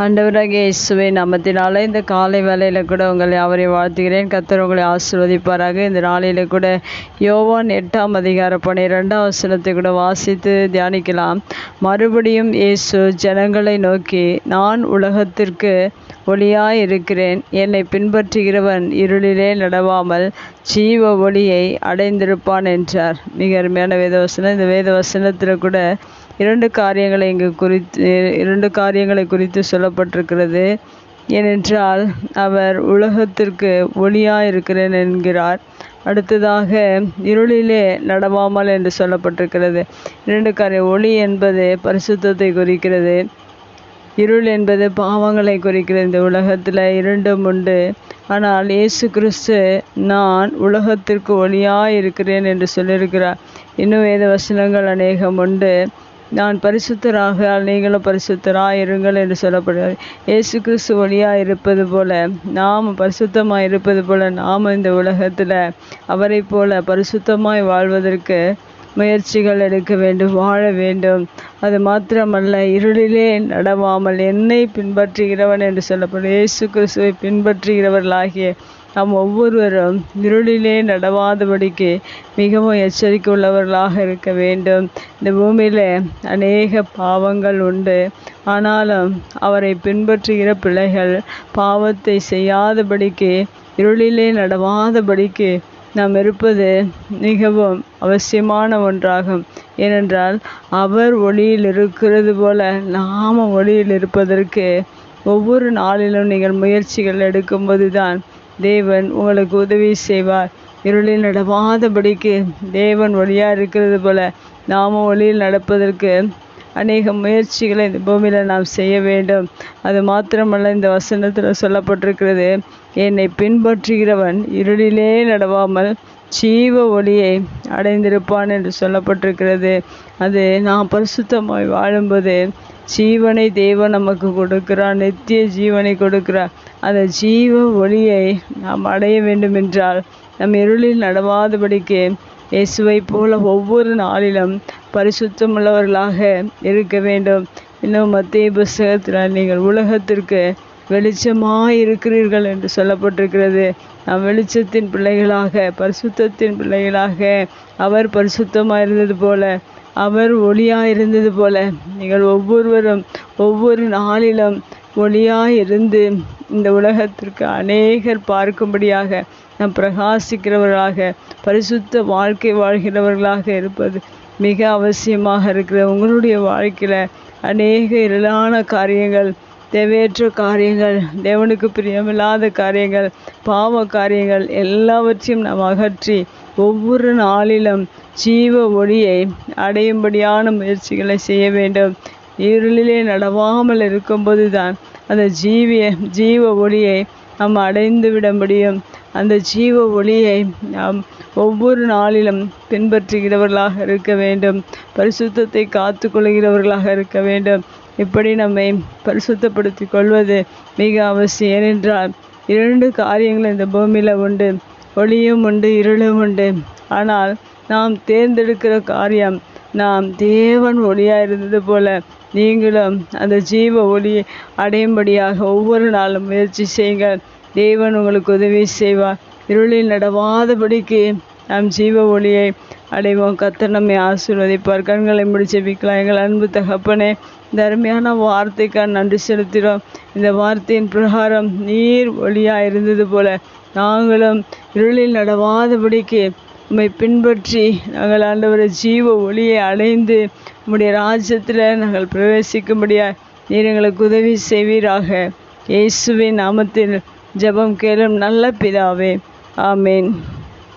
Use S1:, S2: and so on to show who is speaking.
S1: ஆண்டவராகிய இயேசுவை நாமத்தினால இந்த காலை வேலையில் கூட உங்களை அவரை வாழ்த்துகிறேன். கத்தர் உங்களை ஆசிர்வதிப்பாராக. இந்த நாளையில் கூட யோவான் எட்டாம் அதிகார பன்னிரெண்டாம் வசனத்தை கூட வாசித்து தியானிக்கலாம். மறுபடியும் இயேசு ஜனங்களை நோக்கி நான் உலகத்திற்கு ஒளியாய் இருக்கிறேன். என்னை பின்பற்றுகிறவன் இருளிலே நடவாமல் ஜீவ ஒளியை அடைந்திருப்பான் என்றார். மிக அருமையான வேதவசனம். இந்த வேதவசனத்தில் கூட இரண்டு காரியங்களை இங்கு குறித்து இரண்டு காரியங்களை குறித்து சொல்லப்பட்டிருக்கிறது. ஏனென்றால் அவர் உலகத்திற்கு ஒளியாக இருக்கிறேன் என்கிறார். அடுத்ததாக இருளிலே நடவாமல் என்று சொல்லப்பட்டிருக்கிறது. இரண்டு காரியம் ஒளி என்பது பரிசுத்தத்தை குறிக்கிறது. இருள் என்பது பாவங்களை குறிக்கிறது. இந்த உலகத்தில் இரண்டும் உண்டு. ஆனால் இயேசு கிறிஸ்து நான் உலகத்திற்கு ஒளியாக இருக்கிறேன் என்று சொல்லியிருக்கிறார். இன்னும் வேத வசனங்கள் அநேகம் உண்டு. நான் பரிசுத்தராக நீங்களும் பரிசுத்தராக இருங்கள் என்று சொல்லப்படுகிறது. இயேசு கிறிஸ்து ஒளியாக இருப்பது போல நாம் பரிசுத்தமாக இருப்பது போல நாம் இந்த உலகத்தில் அவரை போல பரிசுத்தமாய் வாழ்வதற்கு முயற்சிகள் எடுக்க வேண்டும் வாழ வேண்டும். அது மாத்திரமல்ல இருளிலே நடவாமல் என்னை பின்பற்றுகிறவன் என்று சொல்லப்படும். இயேசு கிறிஸ்துவை பின்பற்றுகிறவர்களாகிய நாம் ஒவ்வொருவரும் இருளிலே நடவாதபடிக்கு மிகவும் எச்சரிக்கை உள்ளவர்களாக இருக்க வேண்டும். இந்த பூமியில் அநேக பாவங்கள் உண்டு. ஆனாலும் அவரை பின்பற்றுகிற பிள்ளைகள் பாவத்தை செய்யாதபடிக்கு இருளிலே நடவாதபடிக்கு நாம் இருப்பது மிகவும் அவசியமான ஒன்றாகும். ஏனென்றால் அவர் ஒளியில் இருக்கிறது போல நாம் ஒளியில் இருப்பதற்கு ஒவ்வொரு நாளிலும் நீங்கள் முயற்சிகள் எடுக்கும்போது தான் தேவன் உங்களுக்கு உதவி செய்வார். இருளில் நடவாதபடிக்கு தேவன் ஒளியாக இருக்கிறது போல நாமும் ஒளியில் நடப்பதற்கு அநேக முயற்சிகளை இந்த பூமியில் நாம் செய்ய வேண்டும். அது மாத்திரமல்ல இந்த வசனத்தில் சொல்லப்பட்டிருக்கிறது என்னை பின்பற்றுகிறவன் இருளிலே நடவாமல் ஜீவ ஒளியை அடைந்திருப்பான் என்று சொல்லப்பட்டிருக்கிறது. அது நாம் பரிசுத்தமாய் வாழும்போது ஜீவனை தேவன் நமக்கு கொடுக்கிறார் நித்திய ஜீவனை கொடுக்கிறார். அந்த ஜீவ ஒளியை நாம் அடைய வேண்டும் என்றால் நம் இருளில் நடவாதபடிக்கு இயேசுவை போல ஒவ்வொரு நாளிலும் பரிசுத்தமுள்ளவர்களாக இருக்க வேண்டும். இன்னும் மத்திய புஸ்தகத்தில் நீங்கள் உலகத்திற்கு வெளிச்சமாக இருக்கிறீர்கள் என்று சொல்லப்பட்டிருக்கிறது. நாம் வெளிச்சத்தின் பிள்ளைகளாக பரிசுத்தத்தின் பிள்ளைகளாக அவர் பரிசுத்தமாக இருந்தது போல அவர் ஒளியாக இருந்தது போல. நீங்கள் ஒவ்வொருவரும் ஒவ்வொரு நாளிலும் ஒளியாக இருந்து இந்த உலகத்திற்கு அநேகர் பார்க்கும்படியாக நாம் பிரகாசிக்கிறவர்களாக பரிசுத்த வாழ்க்கை வாழ்கிறவர்களாக இருப்பது மிக அவசியமாக இருக்கிறது. உங்களுடைய வாழ்க்கையில் அநேக இருளான காரியங்கள் தேவையற்ற காரியங்கள் தேவனுக்கு பிரியமில்லாத காரியங்கள் பாவ காரியங்கள் எல்லாவற்றையும் நாம் அகற்றி ஒவ்வொரு நாளிலும் ஜீவ ஒளியை அடையும்படியான முயற்சிகளை செய்ய வேண்டும். இருளிலே நடவாமல் இருக்கும்போது தான் அந்த ஜீவிய ஜீவ ஒளியை நாம் அடைந்து விட முடியும். அந்த ஜீவ ஒளியை நாம் ஒவ்வொரு நாளிலும் பின்பற்றுகிறவர்களாக இருக்க வேண்டும். பரிசுத்தத்தை காத்து கொள்கிறவர்களாக இருக்க வேண்டும். இப்படி நம்மை பரிசுத்தப்படுத்தி கொள்வது மிக அவசியம். ஏனென்றால் இரண்டு காரியங்கள் இந்த பூமியில் உண்டு. ஒளியும் உண்டு இருளும் உண்டு. ஆனால் நாம் தேர்ந்தெடுக்கிற காரியம் நாம் தேவன் ஒளியாக இருந்தது போல நீங்களும் அந்த ஜீவ ஒளி அடையும்படியாக ஒவ்வொரு நாளும் முயற்சி செய்யுங்கள். தேவன் உங்களுக்கு உதவி செய்வார். இருளில் நடவாதபடிக்கு நாம் ஜீவ ஒளியை அடைவோம். கத்தர் நம்மை ஆசீர்வதிப்பார். கண்களை முடிச்சு வைக்கலாம் எங்கள் அன்பு தகப்பனே தருமையான அருமையான வார்த்தைக்காக நன்றி செலுத்துகிறோம். இந்த வார்த்தையின் பிரகாரம் நீர் ஒளியாக இருந்தது போல நாங்களும் இருளில் நடவாதபடிக்கு உம்மை பின்பற்றி நாங்கள் ஆண்டவரை ஜீவ ஒளியை அடைந்து உம்முடைய ராஜ்யத்தில் நாங்கள் பிரவேசிக்கும்படியாக நீர் எங்களுக்கு உதவி செய்வீராக. இயேசுவின் நாமத்தில் ஜெபம் கேளும் நல்ல பிதாவே. ஆமேன்.